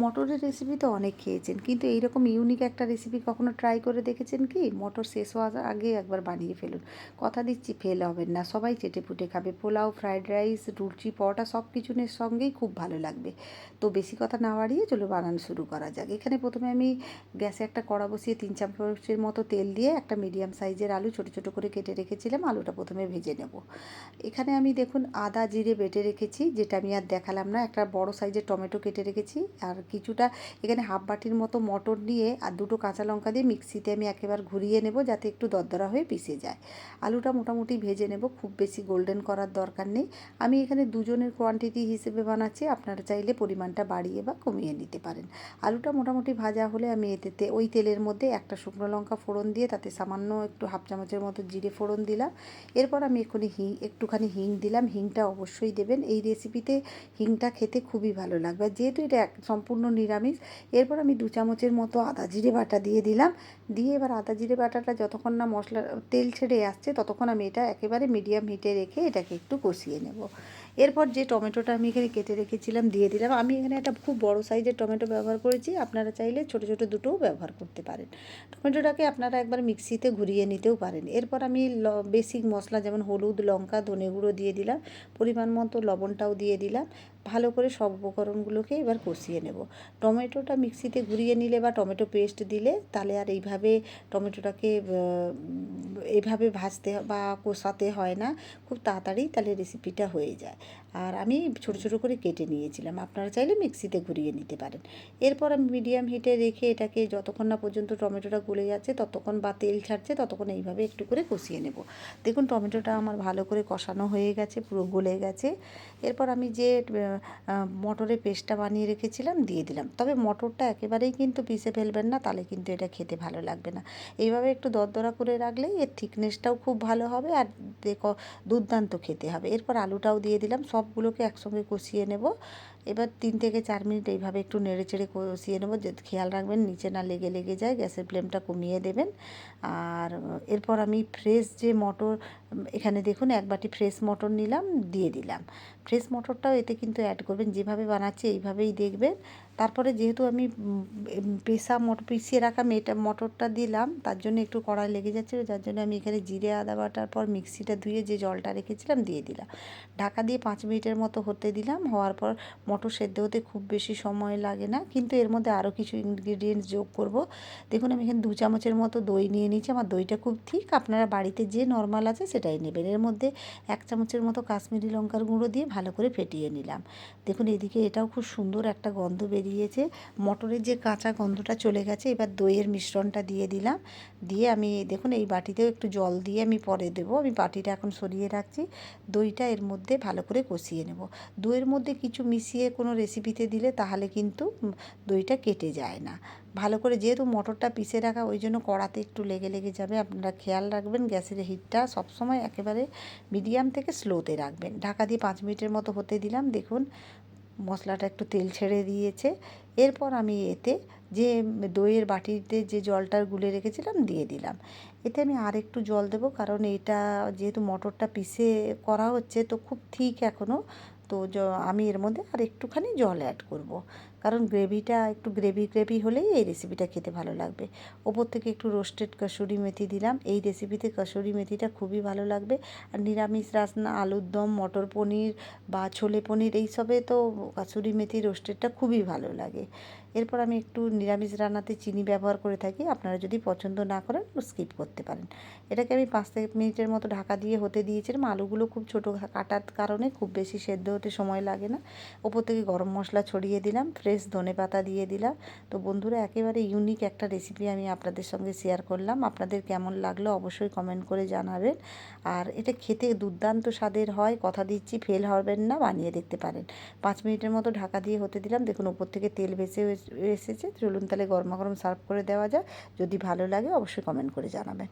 মটরের রেসিপি তো অনেক খেয়েছেন, কিন্তু এইরকম ইউনিক একটা রেসিপি কখনো ট্রাই করে দেখেছেন কি? মটর শেষ হওয়ার আগে একবার বানিয়ে ফেলুন। কথা দিচ্ছি ফেল হবেন না। সবাই চেটে পুটে খাবে। পোলাও ফ্রাইড রাইস লুচি পরোটা সব কিছুর সঙ্গেই খুব ভালো লাগবে। তো বেশি কথা না বাড়িয়ে চলো বানানো শুরু করা যাক। এখানে প্রথমে আমি গ্যাসে একটা কড়া বসিয়ে তিন চামচের মতো তেল দিয়ে একটা মিডিয়াম সাইজের আলু ছোটো ছোটো করে কেটে রেখেছিলাম। আলুটা প্রথমে ভেজে নেব। এখানে আমি দেখুন আদা, জিরে বেটে রেখেছি, যেটা আমি আর দেখালাম না। একটা বড় সাইজের টমেটো কেটে রেখেছি। আর কিছুটা এখানে হাফ বাটির মতো মটর নিয়ে আর দুটো কাঁচা লঙ্কা দিয়ে মিক্সিতে আমি একেবারে ঘুরিয়ে নেব যাতে একটু দরদরা হয়ে পিষে যায়। আলুটা মোটামুটি ভেজে নেব, খুব বেশি গোল্ডেন করার দরকার নেই। আমি এখানে দুজনের কোয়ান্টিটি হিসেবে বানাচ্ছি, আপনারা চাইলে পরিমাণটা বাড়িয়ে বা কমিয়ে নিতে পারেন। আলুটা মোটামুটি ভাজা হলে আমি এতে, ওই তেলের মধ্যে একটা শুকনো লঙ্কা ফোড়ন দিয়ে তাতে সামান্য একটু হাফ চামচের মতো জিরে ফোড়ন দিলাম। এরপর আমি এক্ষুনি হিং, একটুখানি হিং দিলাম। হিংটা অবশ্যই দেবেন। এই রেসিপিতে হিংটা খেতে খুবই ভালো লাগবে। যেহেতু এটা এক নিরামিষ। এরপর আমি দু চামচের মতো আদা জিরে বাটা দিয়ে দিলাম। দিয়ে এবার আদা জিরে বাটাটা যতক্ষণ না মশলা, তেল ছেড়ে আসছে, ততক্ষণ আমি এটা একেবারে মিডিয়াম হিটে রেখে এটাকে একটু কষিয়ে নেব। এরপর যে টমেটোটা আমি এখানে কেটে রেখেছিলাম, দিয়ে দিলাম। আমি এখানে একটা খুব বড় সাইজের টমেটো ব্যবহার করেছি। আপনারা চাইলে ছোটো ছোটো দুটোও ব্যবহার করতে পারেন। টমেটোটাকে আপনারা একবার মিক্সিতে ঘুরিয়ে নিতেও পারেন। এরপর আমি বেসিক মশলা যেমন হলুদ, লঙ্কা, ধনে গুঁড়ো দিয়ে দিলাম। পরিমাণ মতো লবণটাও দিয়ে দিলাম। ভালো করে সব উপকরণগুলোকে এবার কষিয়ে নেব। টমেটোটা মিক্সিতে ঘুরিয়ে নিলে বা টমেটো পেস্ট দিলে তাহলে আর এইভাবে টমেটোটাকে এইভাবে ভাজতে বা কষাতে হয় না। খুব তাড়াতাড়ি তাহলে রেসিপিটা হয়ে যায়। আর আমি ছোটো ছোটো করে কেটে নিয়েছিলাম। আপনারা চাইলে মিক্সিতে ঘুরিয়ে নিতে পারেন। এরপর আমি মিডিয়াম হিটে রেখে এটাকে যতক্ষণ না পর্যন্ত টমেটোটা গলে যাচ্ছে, ততক্ষণ বা তেল ছাড়ছে, ততক্ষণ এইভাবে একটু করে কষিয়ে নেব। দেখুন, টমেটোটা আমার ভালো করে কষানো হয়ে গেছে, পুরো গলে গেছে। এরপর আমি যে মটরের পেস্টটা বানিয়ে রেখেছিলাম, দিয়ে দিলাম। তবে মটরটা একেবারেই কিন্তু পিষে ফেলবেন না, তাহলে কিন্তু এটা খেতে ভালো লাগবে না। এইভাবে একটু দরদরা করে রাখলেই এর থিকনেসটাও খুব ভালো হবে আর দুর্দান্ত খেতে হবে। এরপর আলুটাও দিয়ে দিলাম। সবগুলোকে একসঙ্গে কষিয়ে নেব। এবার তিন থেকে চার মিনিট এইভাবে একটু নেড়ে চেড়ে কষিয়ে নেব। যে খেয়াল রাখবেন, নিচে না লেগে লেগে যায়, গ্যাসের ফ্লেমটা কমিয়ে দেবেন। আর এরপর আমি ফ্রেশ যে মটর, এখানে দেখুন এক বাটি ফ্রেশ মটর নিলাম, দিয়ে দিলাম। ফ্রেশ মটরটাও এতে কিন্তু অ্যাড করবেন। যেভাবে বানাচ্ছি, এইভাবেই দেখবেন। তারপরে যেহেতু আমি পেশা মটর পিছিয়ে রাখা মেটা মটরটা দিলাম, তার জন্য একটু কড়াই লেগে যাচ্ছিল, যার জন্য আমি এখানে জিরে, আদা বাটার পর মিক্সিটা ধুয়ে যে জলটা রেখেছিলাম দিয়ে দিলাম। ঢাকা দিয়ে পাঁচ মিনিটের মতো হতে দিলাম, হওয়ার পর মটর সেদ্ধ হতে খুব বেশি সময় লাগে না, কিন্তু এর মধ্যে আরও কিছু ইনগ্রিডিয়েন্টস যোগ করব। দেখুন, আমি এখানে দু চামচের মতো দই নিয়ে নিয়েছি, আমার দইটা খুব ঠিক, আপনারা বাড়িতে যে নর্মাল আছে সেটাই নেবেন। এর মধ্যে এক চামচের মতো কাশ্মীরি লঙ্কার গুঁড়ো দিয়ে ভালো করে ফেটিয়ে নিলাম। দেখুন, এদিকে এটাও খুব সুন্দর একটা গন্ধ বেরিয়েছে। মটরের যে কাঁচা গন্ধটা চলে গেছে, এবার দইয়ের মিশ্রণটা দিয়ে দিলাম। দিয়ে আমি, দেখুন, এই বাটিতেও একটু জল দিয়ে আমি পরে দেবো। আমি বাটিটা এখন সরিয়ে রাখছি। দইটা এর মধ্যে ভালো করে কষিয়ে নেব। দইয়ের মধ্যে কিছু মিশিয়ে কোনো রেসিপিতে দিলে তাহলে কিন্তু দইটা কেটে যায় না। ভালো করে যেহেতু মটরটা পিষে রাখা, ওই জন্য কড়াতে একটু লেগে লেগে যাবে। আপনারা খেয়াল রাখবেন, গ্যাসের হিটটা সবসময় একেবারে মিডিয়াম থেকে স্লোতে রাখবেন। ঢাকা দিয়ে পাঁচ মিনিটের মতো হতে দিলাম। দেখুন মশলাটা একটু তেল ছেড়ে দিয়েছে। এরপর আমি এতে যে দইয়ের বাটিতে যে জলটা গুলে রেখেছিলাম দিয়ে দিলাম। এতে আমি আর একটু জল দেবো, কারণ এটা যেহেতু মটরটা পিষে করা হচ্ছে, তো খুব ঠিক এখনও তো জ, আমি এর মধ্যে আর একটুখানি জল অ্যাড করব। কারণ গ্রেভিটা একটু গ্রেভি গ্রেভি হলেই এই রেসিপিটা খেতে ভালো লাগবে। ওপর থেকে একটু রোস্টেড কসুরি মেথি দিলাম। এই রেসিপিতে কসুরি মেথিটা খুবই ভালো লাগবে। আর নিরামিষ রাসনা, আলুর দম, মটর পনির বা ছোলে পনির, এইসবে তো কসুরি মেথি রোস্টেডটা খুবই ভালো লাগে। এরপর আমি একটু নিরামিষ রান্নাতে চিনি ব্যবহার করে থাকি। আপনারা যদি পছন্দ না করেন স্কিপ করতে পারেন। এটাকে আমি পাঁচ থেকে মিনিটের মতো ঢাকা দিয়ে হতে দিয়েছিলাম। আলুগুলো খুব ছোটো কাটার কারণে খুব বেশি সেদ্ধ হতে সময় লাগে না। ওপর থেকে গরম মশলা ছড়িয়ে দিলাম ফ্রেশ ধনে পাতা দিয়ে দিলাম। তো বন্ধুরা, একেবারে ইউনিক একটা রেসিপি আমি আপনাদের সঙ্গে শেয়ার করলাম। আপনাদের কেমন লাগল অবশ্যই কমেন্ট করে জানাবেন। আর এটা খেতে দুর্দান্ত স্বাদের হয়, কথা দিচ্ছি ফেল হবেন না, বানিয়ে দেখতে পারেন। পাঁচ মিনিটের মতো ঢাকা দিয়ে হতে দিলাম। দেখুন, ওপর থেকে তেল ভেসে এসেছে। চলুন তাহলে গরমা গরম সার্ভ করে দেওয়া যায় যদি ভালো লাগে অবশ্যই কমেন্ট করে জানাবেন।